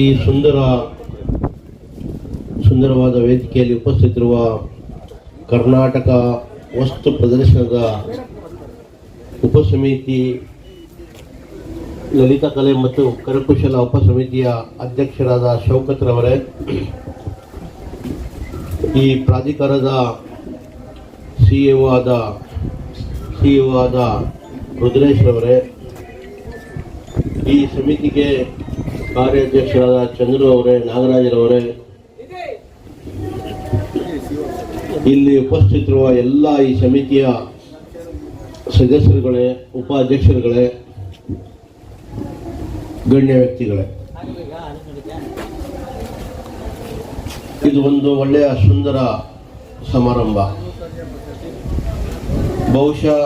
ಈ ಸುಂದರ, ಸುಂದರವಾದ ವೇದಿಕೆಯಲ್ಲಿ ಉಪಸ್ಥಿತಿರುವ ಕರ್ನಾಟಕ ವಸ್ತು ಪ್ರದರ್ಶನದ ಉಪಸಮಿತಿ, ಲಲಿತ ಕಲೆ ಮತ್ತು ಕರಕುಶಲ ಉಪಸಮಿತಿಯ ಅಧ್ಯಕ್ಷರಾದ ಶೌಕತ್ರವರೇ ಈ ಪ್ರಾಧಿಕಾರದ ಸಿಇಒ ಆದ ಸಿಇಒ ಆದ ರುದ್ರೇಶ್ ರವರೇ, ಈ ಸಮಿತಿಗೆ ಕಾರ್ಯಾಧ್ಯಕ್ಷರಾದ ಚಂದ್ರು ಅವರೇ ನಾಗರಾಜರವರೇ ಇಲ್ಲಿ ಉಪಸ್ಥಿತಿರುವ ಎಲ್ಲ ಈ ಸಮಿತಿಯ ಸದಸ್ಯರುಗಳೇ, ಉಪಾಧ್ಯಕ್ಷರುಗಳೇ, ಗಣ್ಯ ವ್ಯಕ್ತಿಗಳೇ. ಇದು ಒಂದು ಒಳ್ಳೆಯ ಸುಂದರ ಸಮಾರಂಭ. ಬಹುಶಃ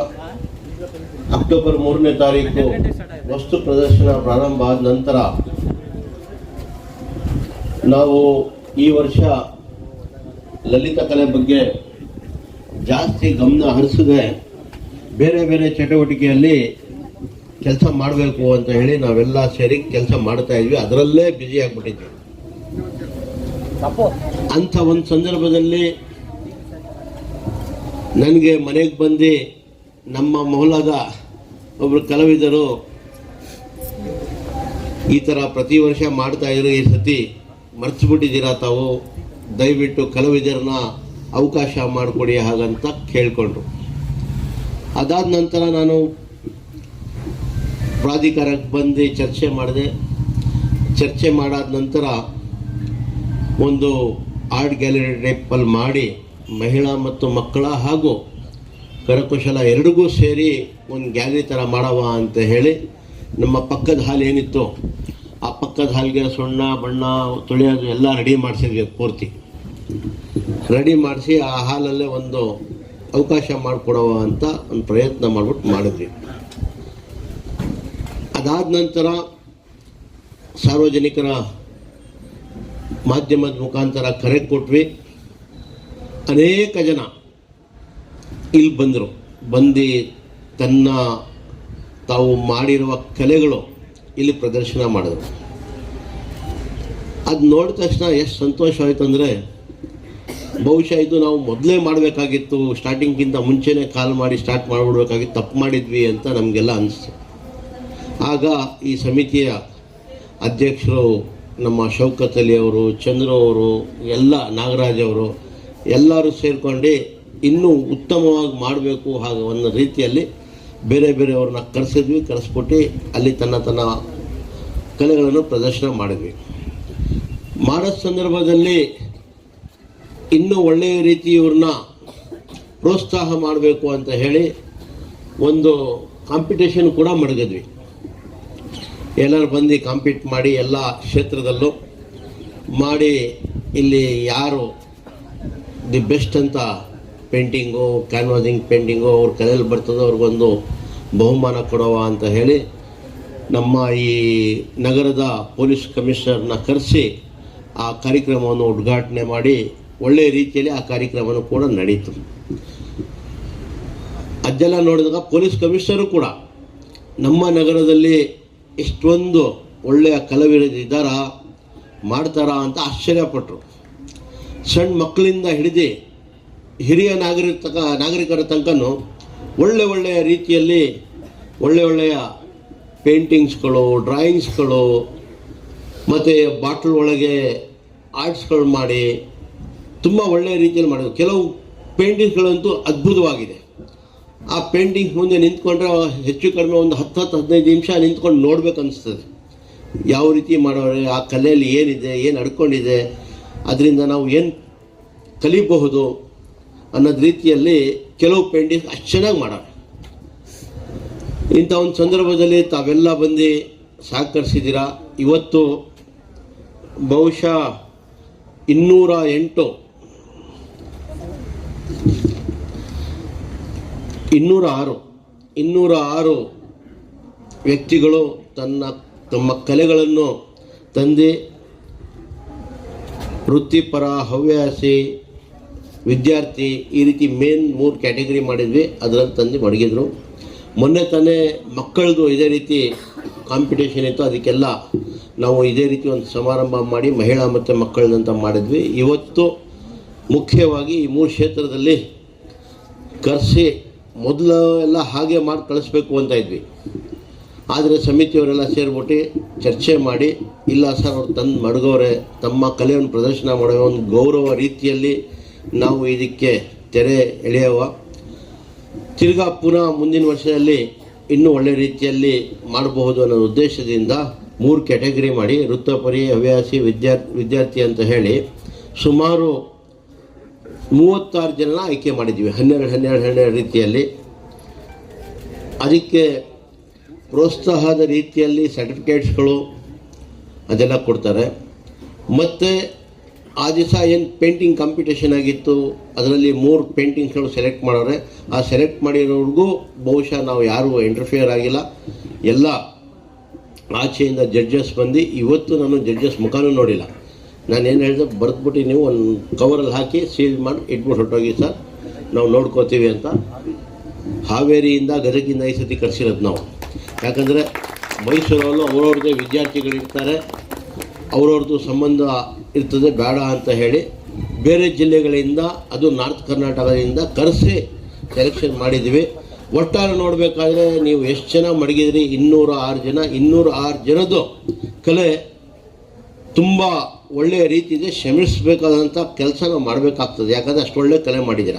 ಅಕ್ಟೋಬರ್ ಮೂರನೇ ತಾರೀಕು ವಸ್ತು ಪ್ರದರ್ಶನ ಪ್ರಾರಂಭ ಆದ ನಂತರ ನಾವು ಈ ವರ್ಷ ಲಲಿತ ಕಲೆ ಬಗ್ಗೆ ಜಾಸ್ತಿ ಗಮನ ಹರಿಸದೆ ಬೇರೆ ಬೇರೆ ಚಟುವಟಿಕೆಯಲ್ಲಿ ಕೆಲಸ ಮಾಡಬೇಕು ಅಂತ ಹೇಳಿ ನಾವೆಲ್ಲ ಸೇರಿ ಕೆಲಸ ಮಾಡ್ತಾ ಇದ್ವಿ. ಅದರಲ್ಲೇ ಬ್ಯುಸಿ ಆಗಿಬಿಟ್ಟಿದ್ವಿ. ಅಂಥ ಒಂದು ಸಂದರ್ಭದಲ್ಲಿ ನನಗೆ ಮನೆಗೆ ಬಂದು ನಮ್ಮ ಮೌಲಾದ ಒಬ್ಬರು ಕಲಾವಿದರು ಈ ಥರ ಪ್ರತಿ ವರ್ಷ ಮಾಡ್ತಾ ಇರೋ ಈ ಸತಿ. ಮರ್ಚಿಬಿಟ್ಟಿದ್ದೀರಾ ತಾವು? ದಯವಿಟ್ಟು ಕಲಾವಿದರನ್ನ ಅವಕಾಶ ಮಾಡಿಕೊಡಿ ಹಾಗಂತ ಕೇಳಿಕೊಂಡ್ರು. ಅದಾದ ನಂತರ ನಾನು ಪ್ರಾಧಿಕಾರಕ್ಕೆ ಬಂದು ಚರ್ಚೆ ಮಾಡಿದೆ. ಚರ್ಚೆ ಮಾಡಾದ ನಂತರ ಒಂದು ಆರ್ಟ್ ಗ್ಯಾಲರಿ ಟೈಪಲ್ಲಿ ಮಾಡಿ ಮಹಿಳಾ ಮತ್ತು ಮಕ್ಕಳ ಹಾಗೂ ಕರಕುಶಲ ಎರಡಿಗೂ ಸೇರಿ ಒಂದು ಗ್ಯಾಲರಿ ಥರ ಮಾಡವ ಅಂತ ಹೇಳಿ ನಮ್ಮ ಪಕ್ಕದ ಹಾಲು ಏನಿತ್ತು ಆ ಪಕ್ಕದ ಹಾಲಿಗೆ, ಸುಣ್ಣ, ಬಣ್ಣ, ತೊಳೆಯೋದು ಎಲ್ಲ ರೆಡಿ ಮಾಡಿಸಿದ್ವಿ ಪೂರ್ತಿ. ರೆಡಿ ಮಾಡಿಸಿ ಆ ಹಾಲಲ್ಲೇ ಒಂದು ಅವಕಾಶ ಮಾಡಿಕೊಡುವ ಅಂತ ಒಂದು ಪ್ರಯತ್ನ ಮಾಡ್ಬಿಟ್ಟು ಮಾಡಿದ್ವಿ. ಅದಾದ ನಂತರ ಸಾರ್ವಜನಿಕರ ಮಾಧ್ಯಮದ ಮುಖಾಂತರ ಕರೆ ಕೊಟ್ವಿ. ಅನೇಕ ಜನ ಇಲ್ಲಿ ಬಂದರು. ಬಂದು ತನ್ನ ತಾವು ಮಾಡಿರುವ ಕಲೆಗಳು ಇಲ್ಲಿ ಪ್ರದರ್ಶನ ಮಾಡಿದ್ರು. ಅದು ನೋಡಿದ ತಕ್ಷಣ ಎಷ್ಟು ಸಂತೋಷ ಆಯಿತು ಅಂದರೆ ಬಹುಶಃ ಇದು ನಾವು ಮೊದಲೇ ಮಾಡಬೇಕಾಗಿತ್ತು ಸ್ಟಾರ್ಟಿಂಗ್ಗಿಂತ ಮುಂಚೆನೇ ಕಾಲ್ ಮಾಡಿ ಸ್ಟಾರ್ಟ್ ಮಾಡಿಬಿಡ್ಬೇಕಾಗಿತ್ತು ತಪ್ಪು ಮಾಡಿದ್ವಿ ಅಂತ ನಮಗೆಲ್ಲ ಅನಿಸ್ತು. ಆಗ ಈ ಸಮಿತಿಯ ಅಧ್ಯಕ್ಷರು ನಮ್ಮ ಶೌಕತ್ ಅಲಿ ಅವರು, ಚಂದ್ರ ಅವರು, ಎಲ್ಲ ನಾಗರಾಜ್ ಅವರು ಎಲ್ಲರೂ ಸೇರಿಕೊಂಡು ಇನ್ನೂ ಉತ್ತಮವಾಗಿ ಮಾಡಬೇಕು ಹಾಗೆ ಒಂದು ರೀತಿಯಲ್ಲಿ ಬೇರೆ ಬೇರೆಯವ್ರನ್ನ ಕರೆಸಿದ್ವಿ ಕರೆಸ್ಬಿಟ್ಟು ಅಲ್ಲಿ ತನ್ನ ತನ್ನ ಕಲೆಗಳನ್ನು ಪ್ರದರ್ಶನ ಮಾಡಿದ್ವಿ. ಮಾಡೋ ಸಂದರ್ಭದಲ್ಲಿ ಇನ್ನೂ ಒಳ್ಳೆಯ ರೀತಿ ಇವ್ರನ್ನ ಪ್ರೋತ್ಸಾಹ ಮಾಡಬೇಕು ಅಂತ ಹೇಳಿ ಒಂದು ಕಾಂಪಿಟೇಷನ್ ಕೂಡ ಮಡಗಿದ್ವಿ. ಎಲ್ಲರೂ ಬಂದು ಕಾಂಪೀಟ್ ಮಾಡಿ ಎಲ್ಲ ಕ್ಷೇತ್ರದಲ್ಲೂ ಮಾಡಿ ಇಲ್ಲಿ ಯಾರು ದಿ ಬೆಸ್ಟ್ ಅಂತ ಪೇಂಟಿಂಗು, ಕ್ಯಾನ್ವಾಸಿಂಗ್ ಪೇಂಟಿಂಗು ಅವ್ರ ಕಲೆಯಲ್ಲಿ ಬರ್ತದೆ, ಅವ್ರಿಗೊಂದು ಬಹುಮಾನ ಕೊಡವ ಅಂತ ಹೇಳಿ ನಮ್ಮ ಈ ನಗರದ ಪೊಲೀಸ್ ಕಮಿಷನರ್ನ ಕರೆಸಿ ಆ ಕಾರ್ಯಕ್ರಮವನ್ನು ಉದ್ಘಾಟನೆ ಮಾಡಿ ಒಳ್ಳೆಯ ರೀತಿಯಲ್ಲಿ ಆ ಕಾರ್ಯಕ್ರಮವನ್ನು ಕೂಡ ನಡೀತು. ಅದೆಲ್ಲ ನೋಡಿದಾಗ ಪೊಲೀಸ್ ಕಮಿಷನರು ಕೂಡ ನಮ್ಮ ನಗರದಲ್ಲಿ ಇಷ್ಟೊಂದು ಒಳ್ಳೆಯ ಕಲಾವಿದರು ಇದ್ದಾರಾ, ಮಾಡ್ತಾರಾ ಅಂತ ಆಶ್ಚರ್ಯಪಟ್ಟರು ಸಣ್ಣ ಮಕ್ಕಳಿಂದ ಹಿಡಿದು ಹಿರಿಯ ನಾಗರಿಕ ನಾಗರಿಕರ ತನಕನೂ ಒಳ್ಳೆ ಒಳ್ಳೆಯ ರೀತಿಯಲ್ಲಿ ಒಳ್ಳೆ ಒಳ್ಳೆಯ ಪೇಂಟಿಂಗ್ಸ್ಗಳು, ಡ್ರಾಯಿಂಗ್ಸ್ಗಳು, ಮತ್ತು ಬಾಟ್ಲ್ ಒಳಗೆ ಆರ್ಟ್ಸ್ಗಳು ಮಾಡಿ ತುಂಬ ಒಳ್ಳೆಯ ರೀತಿಯಲ್ಲಿ ಮಾಡಿದ್ರು. ಕೆಲವು ಪೇಂಟಿಂಗ್ಸ್ಗಳಂತೂ ಅದ್ಭುತವಾಗಿದೆ. ಆ ಪೇಂಟಿಂಗ್ ಮುಂದೆ ನಿಂತ್ಕೊಂಡ್ರೆ ಹೆಚ್ಚು ಕಡಿಮೆ ಒಂದು ಹತ್ತು ಹತ್ತು ಹದಿನೈದು ನಿಮಿಷ ನಿಂತ್ಕೊಂಡು ನೋಡ್ಬೇಕು ಅನಿಸ್ತದೆ. ಯಾವ ರೀತಿ ಮಾಡೋರೆ, ಆ ಕಲೆಯಲ್ಲಿ ಏನಿದೆ, ಏನು ಅಡ್ಕೊಂಡಿದೆ, ಅದರಿಂದ ನಾವು ಏನು ಕಲಿಬಹುದು ಅನ್ನೋದು ರೀತಿಯಲ್ಲಿ ಕೆಲವು ಪೇಂಟಿಂಗ್ ಅಷ್ಟು ಚೆನ್ನಾಗಿ ಮಾಡೋಣ ಇಂಥ ಒಂದು ಸಂದರ್ಭದಲ್ಲಿ ತಾವೆಲ್ಲ ಬಂದು ಸಹಕರಿಸಿದ್ದೀರಾ? ಇವತ್ತು ಬಹುಶಃ ಇನ್ನೂರ ಎಂಟು, ಇನ್ನೂರ ಆರು ಇನ್ನೂರ ಆರು ವ್ಯಕ್ತಿಗಳು ತನ್ನ, ತಮ್ಮ ಕಲೆಗಳನ್ನು ತಂದೆ ವೃತ್ತಿಪರ ಹವ್ಯಾಸಿ ವಿದ್ಯಾರ್ಥಿ ಈ ರೀತಿ ಮೇನ್ ಮೂರು ಕ್ಯಾಟಗರಿ ಮಾಡಿದ್ವಿ, ಅದರಲ್ಲಿ ತಂದು ಮಡಗಿದ್ರು. ಮೊನ್ನೆ ತಾನೇ ಮಕ್ಕಳದು ಇದೇ ರೀತಿ ಕಾಂಪಿಟೇಷನ್ ಇತ್ತು, ಅದಕ್ಕೆಲ್ಲ ನಾವು ಇದೇ ರೀತಿ ಒಂದು ಸಮಾರಂಭ ಮಾಡಿ ಮಹಿಳಾ ಮತ್ತು ಮಕ್ಕಳದಂತ ಮಾಡಿದ್ವಿ. ಇವತ್ತು ಮುಖ್ಯವಾಗಿ ಈ ಮೂರು ಕ್ಷೇತ್ರದಲ್ಲಿ ಕರೆಸಿ ಮೊದಲು ಎಲ್ಲ ಹಾಗೆ ಮಾಡಿ ಕಳಿಸ್ಬೇಕು ಅಂತ ಇದ್ವಿ. ಆದರೆ ಸಮಿತಿಯವರೆಲ್ಲ ಸೇರಿಬಿಟ್ಟು ಚರ್ಚೆ ಮಾಡಿ, ಇಲ್ಲ ಸರ್ ಅವ್ರು ತಂದು ಮಡಗೋರೆ ತಮ್ಮ ಕಲೆಯನ್ನು ಪ್ರದರ್ಶನ ಮಾಡೋ ಒಂದು ಗೌರವ ರೀತಿಯಲ್ಲಿ ನಾವು ಇದಕ್ಕೆ ತೆರೆ ಎಳೆಯುವ. ತಿರ್ಗಾ ಪುನಃ ಮುಂದಿನ ವರ್ಷದಲ್ಲಿ ಇನ್ನೂ ಒಳ್ಳೆ ರೀತಿಯಲ್ಲಿ ಮಾಡಬಹುದು ಅನ್ನೋ ಉದ್ದೇಶದಿಂದ ಮೂರು ಕ್ಯಾಟಗರಿ ಮಾಡಿ, ವೃತ್ತಪರಿ, ಹವ್ಯಾಸಿ ವಿದ್ಯಾರ್ಥಿ ವಿದ್ಯಾರ್ಥಿ ಅಂತ ಹೇಳಿ ಸುಮಾರು ಮೂವತ್ತಾರು ಜನ ಆಯ್ಕೆ ಮಾಡಿದ್ವಿ ಹನ್ನೆರಡು ಹನ್ನೆರಡು ಹನ್ನೆರಡು ರೀತಿಯಲ್ಲಿ. ಅದಕ್ಕೆ ಪ್ರೋತ್ಸಾಹದ ರೀತಿಯಲ್ಲಿ ಸರ್ಟಿಫಿಕೇಟ್ಸ್ಗಳು ಅದೆಲ್ಲ ಕೊಡ್ತಾರೆ. ಮತ್ತು ಆ ದಿವಸ ಏನು ಪೇಂಟಿಂಗ್ ಕಾಂಪಿಟೇಷನ್ ಆಗಿತ್ತು, ಅದರಲ್ಲಿ ಮೂರು ಪೇಂಟಿಂಗ್ಸ್ಗಳು ಸೆಲೆಕ್ಟ್ ಮಾಡೋರೆ. ಆ ಸೆಲೆಕ್ಟ್ ಮಾಡಿರೋರ್ಗೂ ಬಹುಶಃ ನಾವು ಯಾರೂ ಇಂಟರ್ಫಿಯರ್ ಆಗಿಲ್ಲ. ಎಲ್ಲ ಆಚೆಯಿಂದ ಜಡ್ಜಸ್ ಬಂದು ಇವತ್ತು ನಾನು ಜಡ್ಜಸ್ ಮುಖಾನೂ ನೋಡಿಲ್ಲ. ಏನು ಹೇಳಿದೆ, ಬರೆದ್ಬಿಟ್ಟು ನೀವು ಒಂದು ಕವರಲ್ಲಿ ಹಾಕಿ ಸೀಲ್ ಮಾಡಿ, ಇಟ್ಬಿಟ್ಟು ಹೊರಟೋಗಿ ಸರ್, ನಾವು ನೋಡ್ಕೋತೀವಿ ಅಂತ. ಹಾವೇರಿಯಿಂದ ಗದಗಿಂದ ಈ ಸತಿ ಕರೆಸಿರೋದು ನಾವು. ಯಾಕಂದರೆ ಮೈಸೂರಲ್ಲೂ ಅವ್ರವ್ರದ್ದೇ ವಿದ್ಯಾರ್ಥಿಗಳಿರ್ತಾರೆ. ಅವ್ರವ್ರದ್ದು ಸಂಬಂಧ ಇರ್ತದೆ, ಬೇಡ ಅಂತ ಹೇಳಿ ಬೇರೆ ಜಿಲ್ಲೆಗಳಿಂದ, ಅದು ನಾರ್ತ್ ಕರ್ನಾಟಕದಿಂದ ಕರೆಸಿ ಸೆಲೆಕ್ಷನ್ ಮಾಡಿದ್ವಿ. ಒಟ್ಟಾರೆ ನೋಡಬೇಕಾದ್ರೆ ನೀವು ಎಷ್ಟು ಜನ ಮಡಗಿದ್ರಿ? ಇನ್ನೂರ ಆರು ಜನ. ಇನ್ನೂರ ಆರು ಜನದ್ದು ಕಲೆ ತುಂಬ ಒಳ್ಳೆಯ ರೀತಿಯಿಂದ ಶ್ರಮಿಸಬೇಕಾದಂಥ ಕೆಲಸ ನಾವು ಮಾಡಬೇಕಾಗ್ತದೆ. ಯಾಕಂದರೆ ಅಷ್ಟು ಕಲೆ ಮಾಡಿದ್ದೀರ?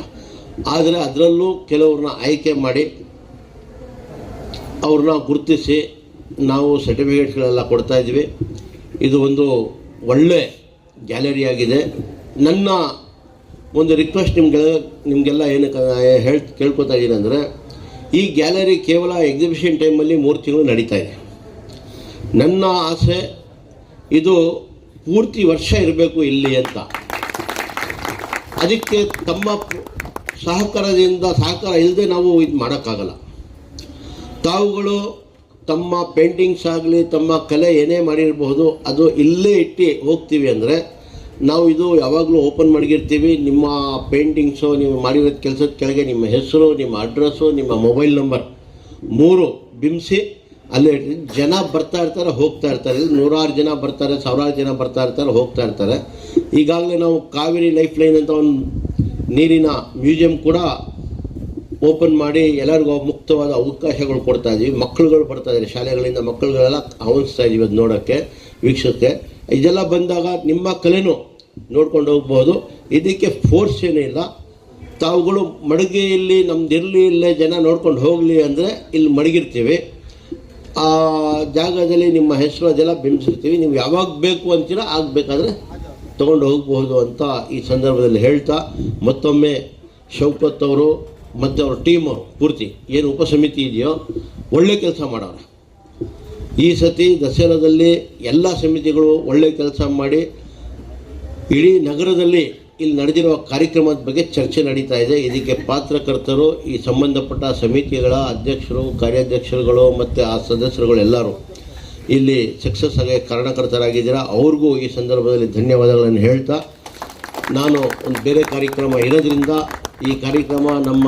ಆದರೆ ಅದರಲ್ಲೂ ಕೆಲವ್ರನ್ನ ಆಯ್ಕೆ ಮಾಡಿ ಅವ್ರನ್ನ ಗುರುತಿಸಿ ನಾವು ಸರ್ಟಿಫಿಕೇಟ್ಗಳೆಲ್ಲ ಕೊಡ್ತಾ ಇದ್ವಿ. ಇದು ಒಂದು ಒಳ್ಳೆ ಗ್ಯಾಲರಿ ಆಗಿದೆ. ನನ್ನ ಒಂದು ರಿಕ್ವೆಸ್ಟ್ ನಿಮ್ಗೆ ನಿಮಗೆಲ್ಲ ಏನಕ್ಕೆ ಹೇಳ್, ಕೇಳ್ಕೊತಾ ಇದ್ದೀನಿ ಅಂದರೆ, ಈ ಗ್ಯಾಲರಿ ಕೇವಲ ಎಕ್ಸಿಬಿಷನ್ ಟೈಮಲ್ಲಿ ಮೂರು ತಿಂಗಳು ನಡೀತಾ ಇದೆ. ನನ್ನ ಆಸೆ, ಇದು ಪೂರ್ತಿ ವರ್ಷ ಇರಬೇಕು ಇಲ್ಲಿ ಅಂತ. ಅದಕ್ಕೆ ತಮ್ಮ ಸಹಕಾರದಿಂದ, ಸಹಕಾರ ಇಲ್ಲದೆ ನಾವು ಇದು ಮಾಡೋಕ್ಕಾಗಲ್ಲ. ತಾವುಗಳು ತಮ್ಮ ಪೇಂಟಿಂಗ್ಸ್ ಆಗಲಿ, ತಮ್ಮ ಕಲೆ ಏನೇ ಮಾಡಿರಬಹುದು, ಅದು ಇಲ್ಲೇ ಇಟ್ಟು ಹೋಗ್ತೀವಿ ಅಂದರೆ, ನಾವು ಇದು ಯಾವಾಗಲೂ ಓಪನ್ ಮಾಡಿರ್ತೀವಿ ನಿಮ್ಮ ಪೇಂಟಿಂಗ್ಸು ನೀವು ಮಾಡಿರೋದು ಕೆಲಸದ ಕೆಳಗೆ ನಿಮ್ಮ ಹೆಸರು, ನಿಮ್ಮ ಅಡ್ರೆಸ್ಸು ನಿಮ್ಮ ಮೊಬೈಲ್ ನಂಬರ್ ಮೂರು ಬಿಂಬಿಸಿ, ಅಲ್ಲೇ ಜನ ಬರ್ತಾ ಇರ್ತಾರೆ, ಹೋಗ್ತಾ ಇರ್ತಾರೆ. ನೂರಾರು ಜನ ಬರ್ತಾರೆ, ಸಾವಿರಾರು ಜನ ಬರ್ತಾ ಇರ್ತಾರೆ, ಹೋಗ್ತಾ ಇರ್ತಾರೆ. ಈಗಾಗಲೇ ನಾವು ಕಾವೇರಿ ಲೈಫ್ ಲೈನ್ ಅಂತ ಒಂದು ನೀರಿನ ಮ್ಯೂಸಿಯಂ ಕೂಡ ಓಪನ್ ಮಾಡಿ ಎಲ್ಲರಿಗೂ ಮುಕ್ತವಾದ ಅವಕಾಶಗಳು ಕೊಡ್ತಾ ಇದ್ದೀವಿ ಮಕ್ಕಳುಗಳು ಬರ್ತಾ ಇದ್ದಾರೆ. ಶಾಲೆಗಳಿಂದ ಮಕ್ಕಳುಗಳೆಲ್ಲ ಆಹ್ವಾನಿಸ್ತಾ ಇದ್ದೀವಿ ಅದು ನೋಡೋಕ್ಕೆ ವೀಕ್ಷಕ್ಕೆ ಇದೆಲ್ಲ ಬಂದಾಗ ನಿಮ್ಮ ಕಲೆನೂ ನೋಡ್ಕೊಂಡು ಹೋಗ್ಬೋದು. ಇದಕ್ಕೆ ಫೋರ್ಸ್ ಏನೂ ಇಲ್ಲ. ತಾವುಗಳು ಮಡಗೆಯಲ್ಲಿ ನಮ್ದು ಇರಲಿ, ಇಲ್ಲೇ ಜನ ನೋಡ್ಕೊಂಡು ಹೋಗಲಿ ಅಂದರೆ ಇಲ್ಲಿ ಮಡಗಿರ್ತೀವಿ. ಆ ಜಾಗದಲ್ಲಿ ನಿಮ್ಮ ಹೆಸರು ಅದೆಲ್ಲ ಬಿಂಬಿಸಿರ್ತೀವಿ. ನೀವು ಯಾವಾಗ ಬೇಕು ಅಂತೀರ ಆಗಬೇಕಾದ್ರೆ ತೊಗೊಂಡು ಹೋಗಬಹುದು ಅಂತ ಈ ಸಂದರ್ಭದಲ್ಲಿ ಹೇಳ್ತಾ ಮತ್ತೊಮ್ಮೆ ಶೌಕತ್ ಅವರು ಮತ್ತು ಅವ್ರ ಟೀಮ್ ಪೂರ್ತಿ, ಏನು ಉಪಸಮಿತಿ ಇದೆಯೋ, ಒಳ್ಳೆ ಕೆಲಸ ಮಾಡೋರು. ಈ ಸತಿ ದಸರಾದಲ್ಲಿ ಎಲ್ಲ ಸಮಿತಿಗಳು ಒಳ್ಳೆ ಕೆಲಸ ಮಾಡಿ, ಇಡೀ ನಗರದಲ್ಲಿ ಇಲ್ಲಿ ನಡೆದಿರುವ ಕಾರ್ಯಕ್ರಮದ ಬಗ್ಗೆ ಚರ್ಚೆ ನಡೀತಾ ಇದೆ. ಇದಕ್ಕೆ ಪಾತ್ರಕರ್ತರು ಈ ಸಂಬಂಧಪಟ್ಟ ಸಮಿತಿಗಳ ಅಧ್ಯಕ್ಷರು, ಕಾರ್ಯಾಧ್ಯಕ್ಷರುಗಳು ಮತ್ತು ಆ ಸದಸ್ಯರುಗಳು ಎಲ್ಲರೂ. ಇಲ್ಲಿ ಸಕ್ಸಸ್ ಆಗಿ ಕಾರಣಕರ್ತರಾಗಿದ್ದೀರಾ, ಅವ್ರಿಗೂ ಈ ಸಂದರ್ಭದಲ್ಲಿ ಧನ್ಯವಾದಗಳನ್ನು ಹೇಳ್ತಾ, ನಾನು ಒಂದು ಬೇರೆ ಕಾರ್ಯಕ್ರಮ ಇರೋದ್ರಿಂದ ಈ ಕಾರ್ಯಕ್ರಮ ನಮ್ಮ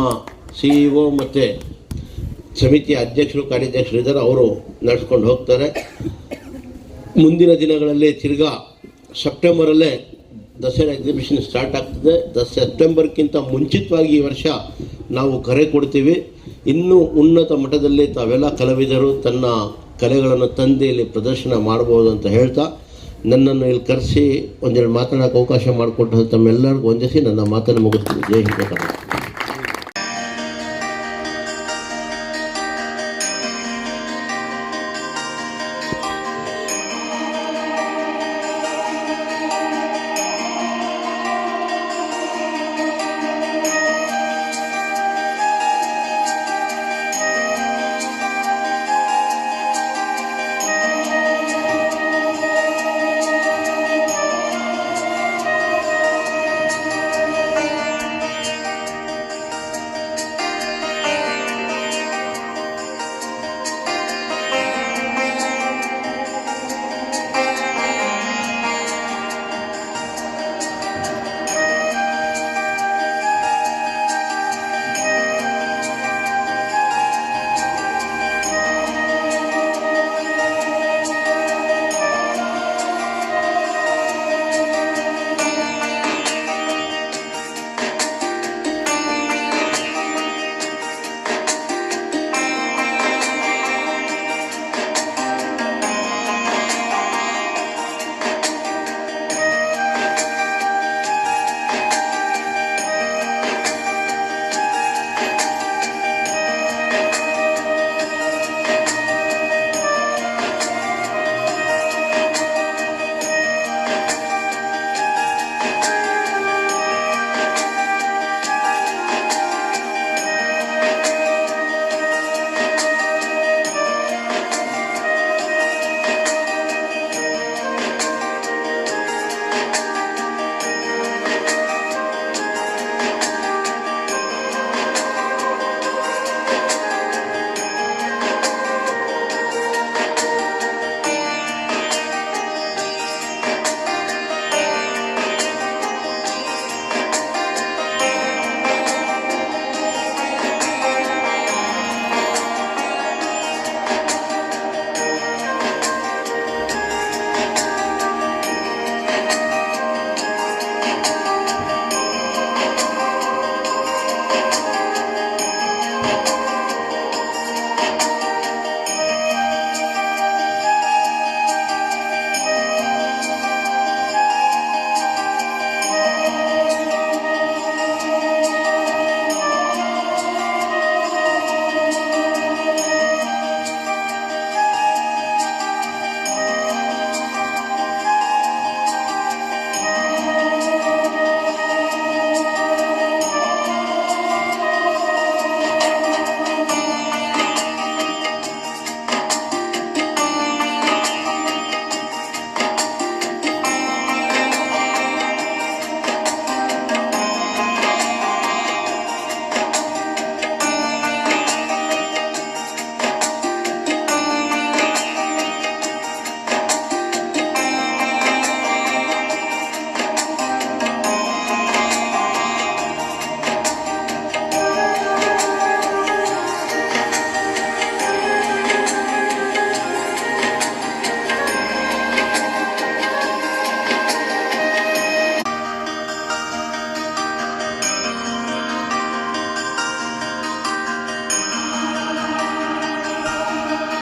ಸಿ ಇ ಒ ಮತ್ತು ಸಮಿತಿಯ ಅಧ್ಯಕ್ಷರು, ಕಾರ್ಯಾಧ್ಯಕ್ಷರು ಇದ್ದಾರೆ, ಅವರು ನಡೆಸ್ಕೊಂಡು ಹೋಗ್ತಾರೆ. ಮುಂದಿನ ದಿನಗಳಲ್ಲಿ ತಿರ್ಗಾ ಸೆಪ್ಟೆಂಬರಲ್ಲೇ ದಸರಾ ಎಕ್ಸಿಬಿಷನ್ ಸ್ಟಾರ್ಟ್ ಆಗ್ತದೆ. ದ ಸೆಪ್ಟೆಂಬರ್ಗಿಂತ ಮುಂಚಿತವಾಗಿ ಈ ವರ್ಷ ನಾವು ಕರೆ ಕೊಡ್ತೀವಿ. ಇನ್ನೂ ಉನ್ನತ ಮಟ್ಟದಲ್ಲಿ ತಾವೆಲ್ಲ ಕಲಾವಿದರು ತನ್ನ ಕಲೆಗಳನ್ನು ತಂದೆಯಲ್ಲಿ ಪ್ರದರ್ಶನ ಮಾಡ್ಬೋದು ಅಂತ ಹೇಳ್ತಾ ನನ್ನನ್ನು ಇಲ್ಲಿ ಕರೆಸಿ ಒಂದೆರಡು ಮಾತನಾಡೋಕೆ ಅವಕಾಶ ಮಾಡಿಕೊಟ್ಟು ತಮ್ಮೆಲ್ಲರಿಗೂ ಒಂದಿಸಿ ನನ್ನ ಮಾತನ್ನು ಮುಗಿಸ್ತೀನಿ. ಜೈ ಹಿಂದ್